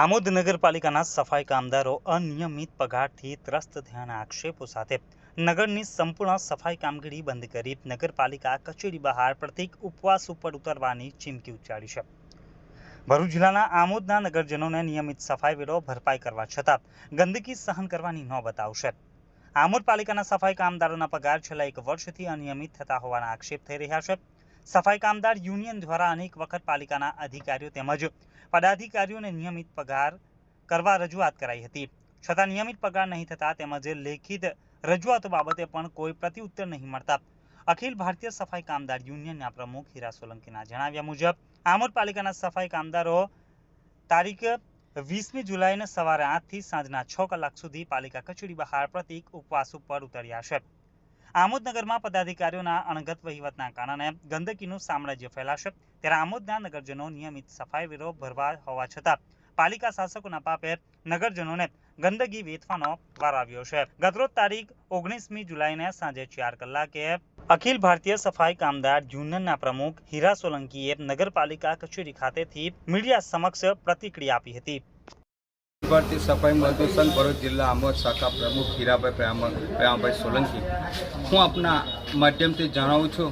આમોદ નગરપાલિકાના સફાઈ કામદારો અનિયમિત પગારથી ત્રસ્ત થયાના આક્ષેપો સાથે નગરની સંપૂર્ણ સફાઈ કામગીરી બંધ કરી નગરપાલિકા કચેરી બહાર પ્રતિક ઉપવાસ ઉપર ઉતરવાની ચીમકી ઉચ્ચારી છે. ભરૂચ જિલ્લાના આમોદના નગરજનોને નિયમિત સફાઈ વેરો ભરપાઈ કરવા છતાં ગંદકી સહન કરવાની નોબત આવશે આમોદ પાલિકાના સફાઈ કામદારોના પગાર છેલ્લા એક વર્ષથી અનિયમિત થતા હોવાના આક્ષેપ થઈ રહ્યા છે. સફાઈ કામદાર યુનિયન દ્વારા અનેક વખત પાલિકાના અધિકારીઓ તેમજ પદાધિકારીઓને નિયમિત પગાર કરવા રજૂઆત કરાઈ હતી. છતાં નિયમિત પગાર નહીં થતા તેમજ લેખિત રજૂઆતો બાબતે પણ કોઈ પ્રતિઉત્તર નહીં મળતા. અખિલ ભારતીય સફાઈ કામદાર યુનિયનના પ્રમુખ હીરા સોલંકીના જણાવ્યા મુજબ, આમોદ પાલિકાના સફાઈ કામદારો તારીખ વીસમી જુલાઈને સવારે આઠથી સાંજના છ કલાક સુધી પાલિકા કચેરી બહાર પ્રતિક ઉપવાસ ઉપર ઉતર્યા છે. આમોદ નગરમાં પદાધિકારીઓના અણગત વહીવટના કારણે ગંદકીનું સામ્રાજ્ય ફેલાશે. ત્યારે આમોદના નગરજનો નિયમિત સફાઈ વેરો ભરવા હોવા છતાં પાલિકા શાસકોના પાપે નગરજનોને ગંદકી વેઠવાનો વાર આવ્યો છે. ગતરોજ તારીખ ઓગણીસમી જુલાઈને સાંજે ચાર કલાકે અખિલ ભારતીય સફાઈ કામદાર યુનિયનના પ્રમુખ હીરા સોલંકીએ નગરપાલિકા કચેરી ખાતેથી મીડિયા સમક્ષ પ્રતિક્રિયા આપી હતી. ભારતીય સફાઈ સંઘ ભરૂચ જિલ્લા આમોદ શાખા પ્રમુખ હીરાભાઈ પ્રેમ- પ્રેમાભાઈ સોલંકી. હું આપના માધ્યમથી જણાવું છું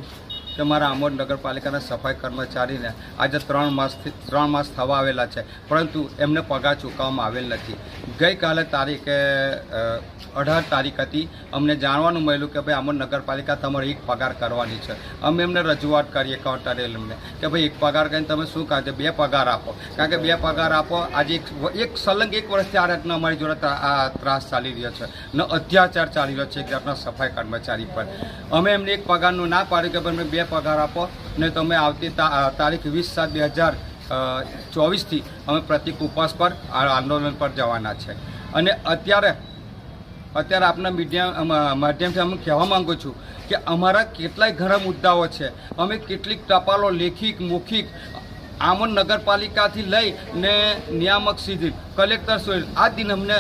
કે મારા આમોદ નગરપાલિકાના સફાઈ કર્મચારીને આજે ત્રણ માસથી ત્રણ માસ થવા આવેલા છે, પરંતુ એમને પગાર ચૂકવવામાં આવેલ નથી. ગઈકાલે તારીખે અઢાર તારીખ હતી. અમને જાણવાનું મળ્યું કે ભાઈ આમોદ નગરપાલિકા તમારે એક પગાર કરવાની છે. અમે એમને રજૂઆત કરીએ કાઉન્ટરે એમને કે ભાઈ એક પગાર કરીને તમે શું છે બે પગાર આપો. કારણ કે બે પગાર આપો, આજે એક એક સલંગ એક વર્ષથી આ રીતના અમારી જોડે આ ત્રાસ ચાલી રહ્યો છે. ને અત્યાચાર ચાલી રહ્યો છે એક જાતના સફાઈ કર્મચારી પર. અમે એમને એક પગારનું ના પાડ્યું કે અમને બે પગાર આપો ને તમે આવતી તારીખ વીસ સાત બે હજાર ચોવીસથી અમે પ્રતિક ઉપવાસ પર આંદોલન પર જવાના છે. અને અત્યારે અત્યારે આપના મીડિયા માધ્યમથી અમે કહેવા માગું છું કે અમારા કેટલાય ઘણા મુદ્દાઓ છે. અમે કેટલીક ટપાલો લેખિક, મૌખિક, આમોદ નગરપાલિકાથી લઈ ને નિયામક સુધી, કલેક્ટર સુધી આ દિન અમને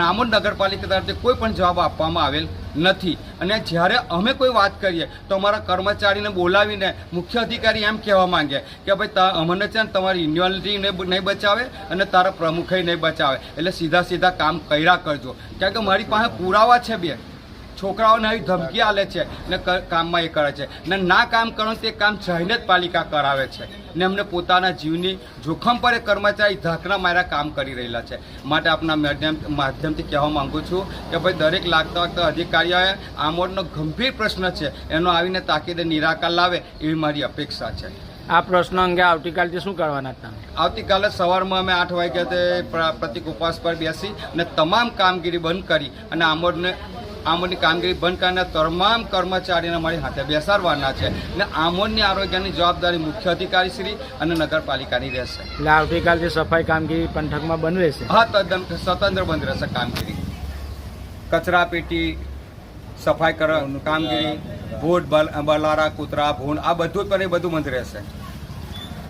આમોદ નગરપાલિકા તરફથી કોઈ પણ જવાબ આપવામાં આવેલ નથી. અને જ્યારે અમે કોઈ વાત કરીએ, તો અમારા કર્મચારીને બોલાવીને મુખ્ય અધિકારી એમ કહેવા માંગે કે ભાઈ અમને છે ને તમારી યુનિવર્સિટી નહીં બચાવે અને તારા પ્રમુખે નહીં બચાવે. એટલે સીધા સીધા કામ કર્યા કરજો. કારણ કે મારી પાસે પુરાવા છે બે. છોકરાઓને આવી ધમકી આલે છે ને કામમાં એ કરે છે. ને ના કામ કરો તે કામ જઈને જ પાલિકા કરાવે છે. ને અમને પોતાના જીવની જોખમ પર એ કર્મચારી ધાકના માર્યા કામ કરી રહેલા છે. માટે આપના માધ્યમ માધ્યમથી કહેવા માંગુ છું કે ભાઈ દરેક લાગતા વાગતા અધિકારીઓએ આમોડનો ગંભીર પ્રશ્ન છે. એનો આવીને તાકીદે નિરાકાર લાવે એવી મારી અપેક્ષા છે. આ પ્રશ્ન અંગે આવતીકાલથી શું કરવાના તમે? આવતીકાલે સવારમાં અમે આઠ વાગ્યા તે પ્ર- પ્રતિક ઉપવાસ પર બેસી અને તમામ કામગીરી બંધ કરી અને આમોદને આમોદની કામગીરી બંધ કરીને તમામ કર્મચારીને મારી હાથે બેસાડવાના છે અને આમોદની આરોગ્યની જવાબદારી મુખ્ય અધિકારી શ્રી અને નગરપાલિકાની રહેશે. એટલે આવતીકાલથી સફાઈ કામગીરી પંથકમાં બંધ રહેશે? હા તદ્દન સ્વતંત્ર બંધ રહેશે કામગીરી. કચરા પેટી સફાઈ કર કામગીરી બલ- બલારા કૂતરા ભૂંડ આ બધું જ પણ એ બધું બંધ રહેશે.